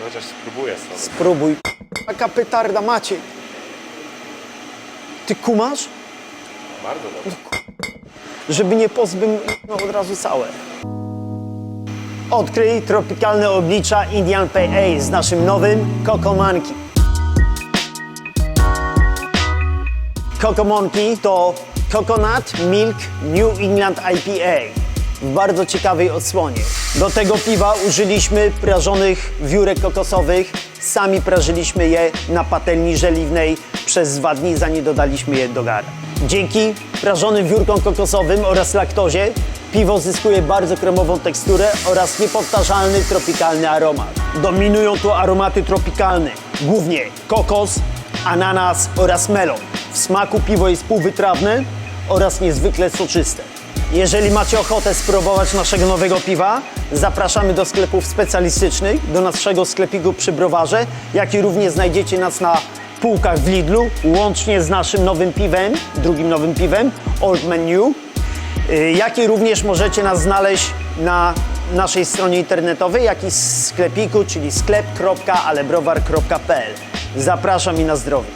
No chociaż spróbuję sobie. Spróbuj. Taka petarda macie. Ty kumasz? Bardzo dobrze. Żeby nie pozbym no, od razu całe. Odkryj tropikalne oblicza Indian PA z naszym nowym. Coco Monkey to Coconut Milk New England IPA w bardzo ciekawej odsłonie. Do tego piwa użyliśmy prażonych wiórek kokosowych. Sami prażyliśmy je na patelni żeliwnej przez dwa dni, zanim dodaliśmy je do gara. Dzięki prażonym wiórkom kokosowym oraz laktozie piwo zyskuje bardzo kremową teksturę oraz niepowtarzalny tropikalny aromat. Dominują tu aromaty tropikalne, głównie kokos, ananas oraz melon. W smaku piwo jest półwytrawne oraz niezwykle soczyste. Jeżeli macie ochotę spróbować naszego nowego piwa, zapraszamy do sklepów specjalistycznych, do naszego sklepiku przy browarze, jak i również znajdziecie nas na półkach w Lidlu, łącznie z naszym nowym piwem, drugim nowym piwem, Old Man New, y, jak i również możecie nas znaleźć na naszej stronie internetowej, jak i sklepiku, czyli sklep.alebrowar.pl. Zapraszam i na zdrowie.